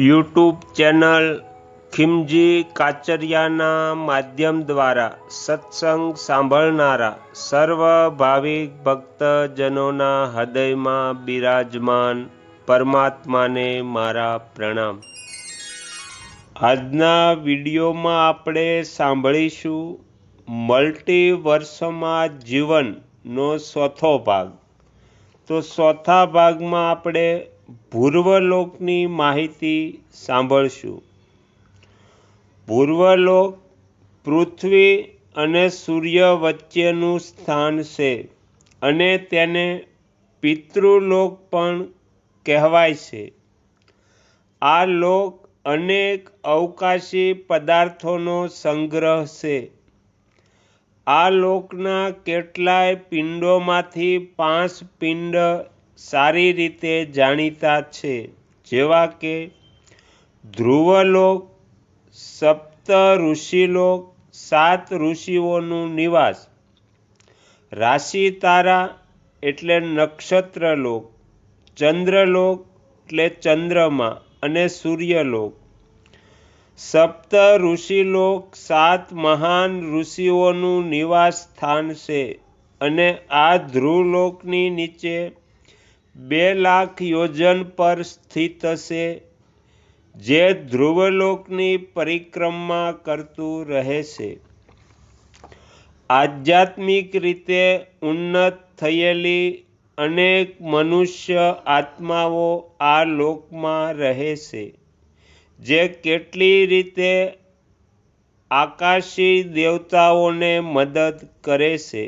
YouTube channel ખિમજી કાચરિયાના માધ્યમ દ્વારા સત્સંગ સાંભળનારા સર્વ ભાવિક ભક્તજનોના હૃદયમાં બિરાજમાન પરમાત્માને મારા પ્રણામ. આજના વિડીયોમાં આપણે સાંભળીશું મલ્ટીવર્સમાં જીવનનો ચોથો ભાગ. તો ચોથા ભાગમાં આપણે પૂર્વલોકની માહિતી સાંભળશું. પૂર્વલોક પૃથ્વી અને સૂર્ય વચ્ચેનું સ્થાન છે અને તેને પિતૃલોક પણ કહેવાય છે. આ લોક અનેક અવકાશી પદાર્થોનો સંગ્રહ છે. આ લોકના કેટલાય પિંડોમાંથી પાંચ પિંડ સારી રીતે જાણીતા છે. જેવા કે ધ્રુવલોક સપ્ત ઋષિલોક સાત ઋષિઓનું નિવાસ રાશિ તારા એટલે નક્ષત્રલોક, ચંદ્રલોક એટલે ચંદ્રમા અને સૂર્યલોક સપ્ત ઋષિલોક સાત મહાન ઋષિઓનું નિવાસ સ્થાન છે અને આ ધ્રુવલોકની નીચે બે લાખ યોજન પર સ્થિત છે જે ધ્રુવલોકની પરિક્રમા કરતું રહે છે આધ્યાત્મિક રીતે ઉન્નત થયેલી અનેક મનુષ્ય આત્માઓ આ લોકમાં રહે છે જે કેટલી રીતે આકાશી દેવતાઓને મદદ કરે છે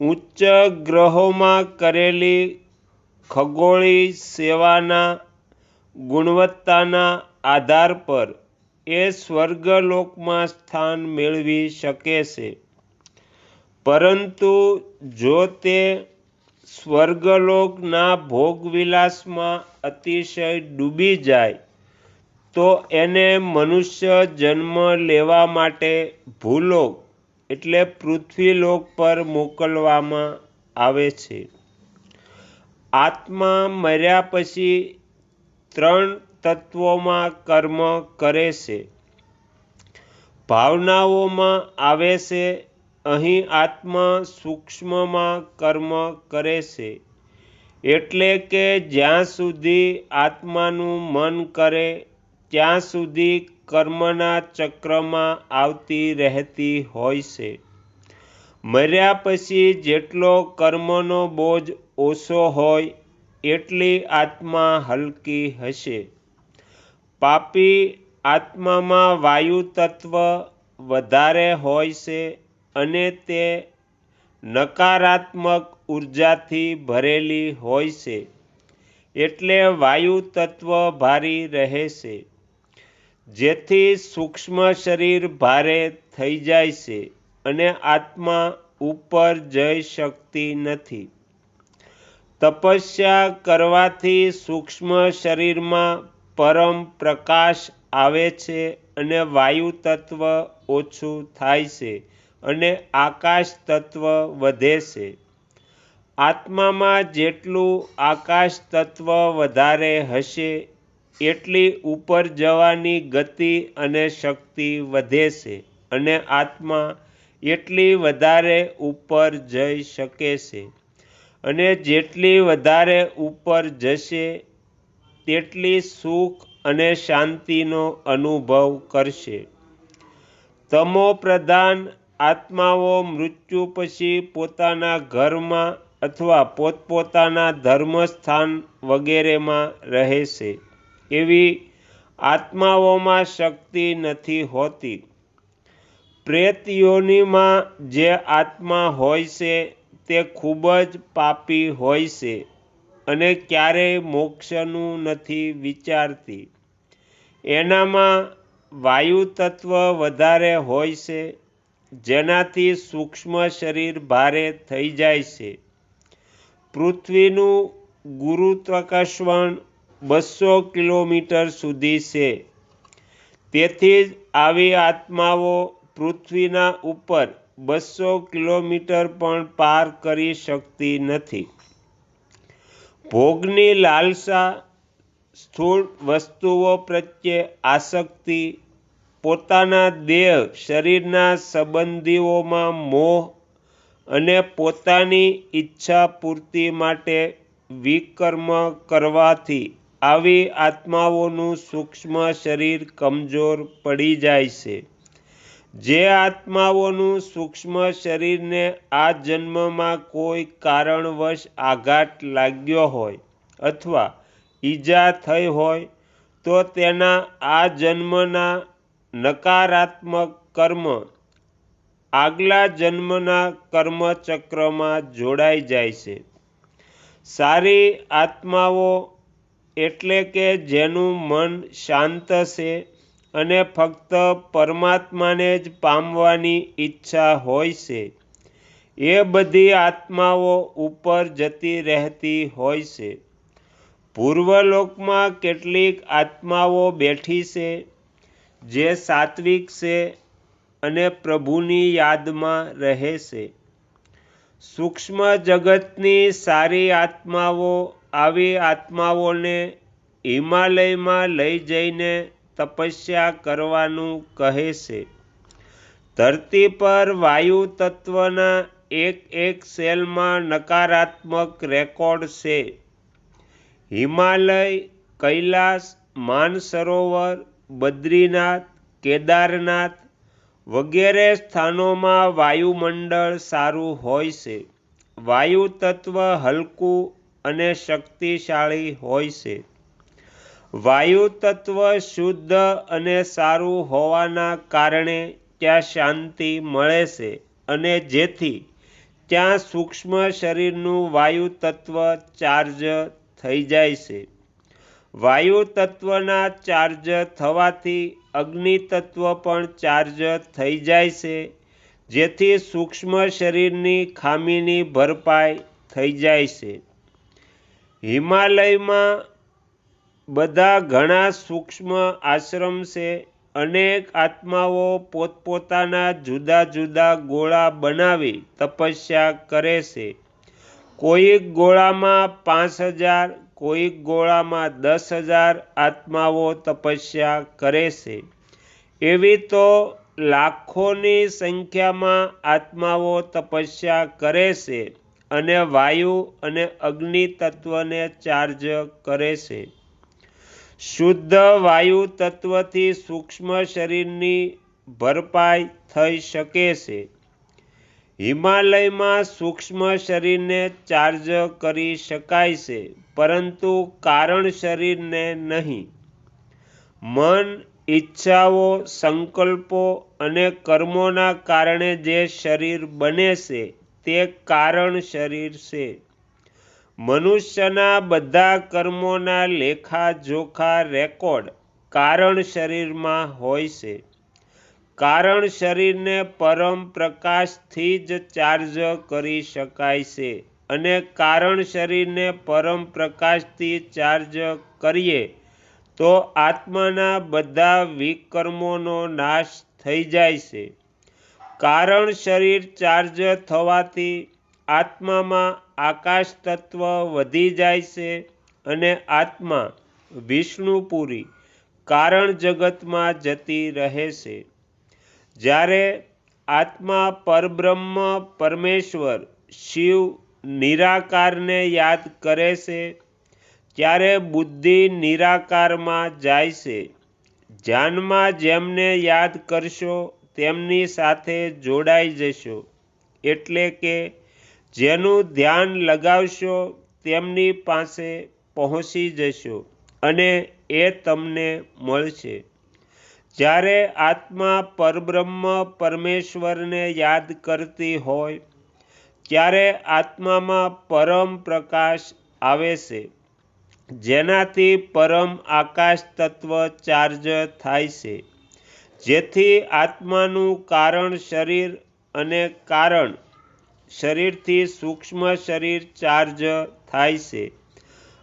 ઉચ્ચ ગ્રહોમાં કરેલી ખગોળી સેવાના ગુણવત્તાના આધાર પર એ સ્વર્ગલોકમાં સ્થાન મેળવી શકે છે. પરંતુ જો તે સ્વર્ગલોકના ભોગવિલાસમાં અતિશય ડૂબી જાય, તો એને મનુષ્ય જન્મ લેવા માટે ભૂલોક એટલે પૃથ્વીલોક પર મોકલવામાં આવે છે. આત્મા મર્યા પછી ત્રણ તત્વોમાં કર્મ કરે છે. ભાવનાઓમાં આવે છે, અહીં આત્મા સૂક્ષ્મમાં કર્મ કરે છે. એટલે કે જ્યાં સુધી આત્માનું મન કરે, ત્યાં સુધી કર્મના ચક્રમાં આવતી રહેતી હોય છે. મર્યા પછી જેટલો કર્મનો બોજ ઓછો હોય એટલી આત્મા હલકી હશે. પાપી આત્મામાં વાયુ તત્વ વધારે હોય છે અને તે નકારાત્મક ઉર્જાથી ભરેલી હોય છે. એટલે વાયુ તત્વ ભારી રહે છે. જેથી સૂક્ષ્મ શરીર ભારે થઈ જાય છે અને આત્મા ઉપર જઈ શકતી નથી. તપસ્યા કરવાથી સૂક્ષ્મ શરીરમાં પરમ પ્રકાશ આવે છે અને વાયુ તત્વ ઓછું થાય છે અને આકાશ તત્વ વધે છે. આત્મામાં જેટલું આકાશ તત્વ વધારે હશે, એટલી ઉપર જવાની ગતિ અને શક્તિ વધે છે અને આત્મા એટલી વધારે ઉપર જઈ શકે છે. અને જેટલી વધારે ઉપર જશે, તેટલી સુખ અને શાંતિનો અનુભવ કરશે. તમો પ્રધાન આત્માઓ મૃત્યુ પછી પોતાના ઘરમાં અથવા પોતપોતાના ધર્મસ્થાન વગેરેમાં રહે છે એવી આત્માઓમાં શક્તિ નથી હોતી. પ્રેત યોનિમાં જે આત્મા હોય છે તે ખૂબ જ પાપી હોય છે અને ક્યારેય મોક્ષનું નથી વિચારતી. એનામાં વાયુ તત્વ વધારે હોય છે, જેનાથી સૂક્ષ્મ શરીર ભારે થઈ જાય છે. પૃથ્વીનું ગુરુત્વાકર્ષણ બસો કિલોમીટર સુધી છે. તેથી જ આવી આત્માઓ પૃથ્વીના ઉપર બસો કિલોમીટર પણ પાર કરી શકતી નથી. ભોગની લાલસા સ્થૂળ વસ્તુઓ પ્રત્યે આસક્તિ, પોતાના દેહ, શરીરના સંબંધીઓમાં મોહ અને પોતાની ઈચ્છા પૂર્તિ માટે વિકર્મ કરવાથી આવી આત્માઓનું સૂક્ષ્મ શરીર કમજોર પડી જાય છે. જે આત્માઓનું સૂક્ષ્મ શરીરને આ જન્મમાં કોઈ કારણવશ આઘાત લાગ્યો હોય અથવા ઈજા થઈ હોય, તો તેના આ જન્મના નકારાત્મક કર્મ આગલા જન્મના કર્મચક્રમાં જોડાઈ જાય છે. સારી આત્માઓ એટલે કે જેનું મન શાંત છે અને ફક્ત પરમાત્માને જ પામવાની ઈચ્છા હોય છે. એ બધી આત્માઓ ઉપર જતી રહેતી હોય છે. પૂર્વલોકમાં કેટલીક આત્માઓ બેઠી છે, જે સાત્વિક છે અને પ્રભુની યાદમાં રહે છે. સૂક્ષ્મ જગતની સારી આત્માઓ આવી આત્માઓને હિમાલયમાં લઈ જઈને તપસ્યા કરવાનું કહે છે. ધરતી પર વાયુ તત્વના એક એક સેલમાં નકારાત્મક રેકોર્ડ છે. હિમાલય, કૈલાસ, માનસરોવર, બદ્રીનાથ, કેદારનાથ વગેરે સ્થાનોમાં વાયુમંડળ સારું હોય છે. વાયુ તત્વ હલકું અને શક્તિશાળી હોય છે. વાયુ તત્વ શુદ્ધ અને સારું હોવાના કારણે ત્યાં શાંતિ મળે છે અને જેથી ત્યાં સૂક્ષ્મ શરીરનું વાયુ તત્વ ચાર્જ થઈ જાય છે. વાયુ તત્વના ચાર્જ થવાથી અગ્નિ તત્વ પણ ચાર્જ થઈ જાય છે, જેથી સૂક્ષ્મ શરીરની ખામીની ભરપાઈ થઈ જાય છે. હિમાલયમાં બધા ઘણા સૂક્ષ્મ આશ્રમ છે. અનેક આત્માઓ પોતપોતાના જુદા જુદા ગોળા બનાવી તપસ્યા કરે છે. કોઈક ગોળામાં પાંચ હજાર કોઈક ગોળામાં દસ હજાર આત્માઓ તપસ્યા કરે છે. એવી તો લાખોની સંખ્યામાં આત્માઓ તપસ્યા કરે છે અને વાયુ અને અગ્નિ તત્વને ચાર્જ કરે છે. શુદ્ધ વાયુ તત્વથી સૂક્ષ્મ શરીરની ભરપાઈ થઈ શકે છે. હિમાલયમાં સૂક્ષ્મ શરીરને ચાર્જ કરી શકાય છે, પરંતુ કારણ શરીરને નહીં. મન, ઈચ્છાઓ, સંકલ્પો અને કર્મોના કારણે જે શરીર બને છે, તે કારણ શરીર છે. મનુષ્યના બધા કર્મોના લેખા જોખા રેકોર્ડ કારણ શરીરમાં હોય છે. કારણ શરીરને પરમ પ્રકાશથી જ ચાર્જ કરી શકાય છે અને કારણ શરીરને પરમ પ્રકાશથી ચાર્જ કરીએ તો આત્માના બધા વિકર્મોનો નાશ થઈ જાય છે. કારણ શરીર ચાર્જ થવાથી આત્મામાં આકાશ તત્વ વધી જાય છે અને આત્મા વિષ્ણુપુરી કારણ જગતમાં જતી રહે છે. જ્યારે આત્મા પરબ્રહ્મ, પરમેશ્વર, શિવ નિરાકારને યાદ કરે છે, ત્યારે બુદ્ધિ નિરાકારમાં જાય છે. ધ્યાનમાં જેમને યાદ કરશો, તેમની સાથે જોડાઈ જશો. એટલે કે જેનું ધ્યાન લગાવશો તેમની પાસે પહોંચી જશો અને એ તમને મળશે. જ્યારે આત્મા પરબ્રહ્મ પરમેશ્વરને યાદ કરતી હોય, ત્યારે આત્મામાં પરમ પ્રકાશ આવે છે. જેનાથી પરમ આકાશ તત્વ ચાર્જ થાય છે, જેથી આત્માનું કારણ શરીર અને કારણ શરીરથી સૂક્ષ્મ શરીર ચાર્જ થાય છે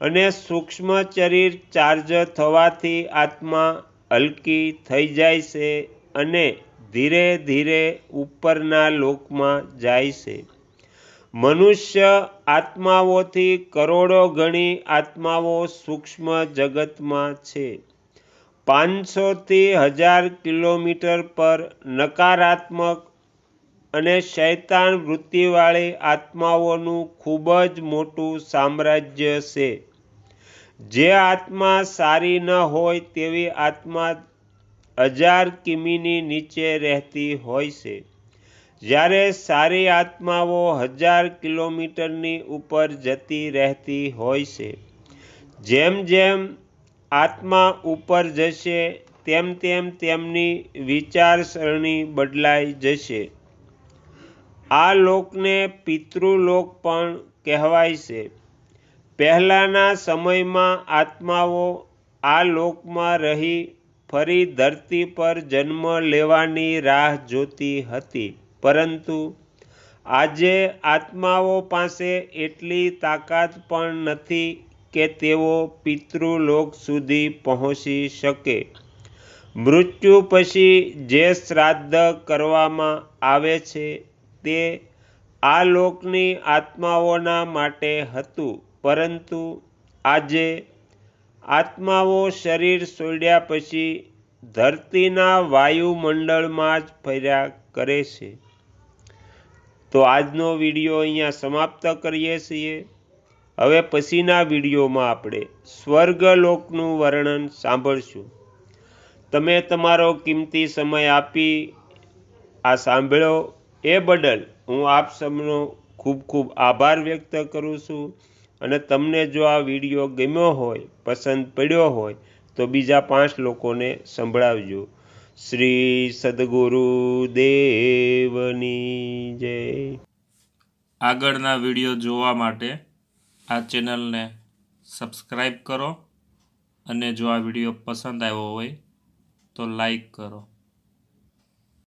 અને સૂક્ષ્મ શરીર ચાર્જ થવાથી આત્મા હલકી થઈ જાય છે અને ધીરે ધીરે ઉપરના લોકમાં જાય છે. મનુષ્ય આત્માઓથી કરોડો ગણી આત્માઓ સૂક્ષ્મ જગતમાં છે. પાંચસોથી હજાર કિલોમીટર પર નકારાત્મક અને શૈતાન વૃત્તિવાળી આત્માઓનું ખૂબ જ મોટું સામ્રાજ્ય છે. જે આત્મા સારી ન હોય તેવી આત્મા હજાર કિમીની નીચે રહેતી હોય છે. જ્યારે સારી આત્માઓ હજાર કિલોમીટરની ઉપર જતી રહેતી હોય છે. જેમ જેમ આત્મા ઉપર જશે, તેમ તેમ તેમની વિચારસરણી બદલાઈ જશે. આ લોકને પિતૃલોક પણ કહેવાય છે. પહેલાંના સમયમાં આત્માઓ આ લોકમાં રહી ફરી ધરતી પર જન્મ લેવાની રાહ જોતી હતી. પરંતુ આજે આત્માઓ પાસે એટલી તાકાત પણ નથી કે તેઓ પિતૃલોક સુધી પહોંચી શકે. મૃત્યુ પછી જે શ્રાદ્ધ કરવામાં આવે છે તે આ લોકની આત્માઓના માટે હતું. પરંતુ આજે આત્માઓ શરીર છોડ્યા પછી ધરતીના વાયુમંડળમાં જ ફર્યા કરે છે. તો આજનો વીડિયો અહીંયા સમાપ્ત કરીએ છીએ. હવે પછીના વિડીયોમાં આપણે સ્વર્ગલોકનું વર્ણન સાંભળશું. તમે તમારો કિંમતી સમય આપી આ સાંભળ્યો એ બદલ હું આપ સૌનો ખૂબ ખૂબ આભાર વ્યક્ત કરું છું અને તમને જો આ વીડિયો ગમ્યો હોય, પસંદ પડ્યો હોય, તો બીજા પાંચ લોકોને સંભળાવજો. શ્રી સદગુરુ દેવની જય. આગળના વીડિયો જોવા માટે આ ચેનલને સબસ્ક્રાઈબ કરો અને જો આ વીડિયો પસંદ આવ્યો હોય, તો લાઈક કરો.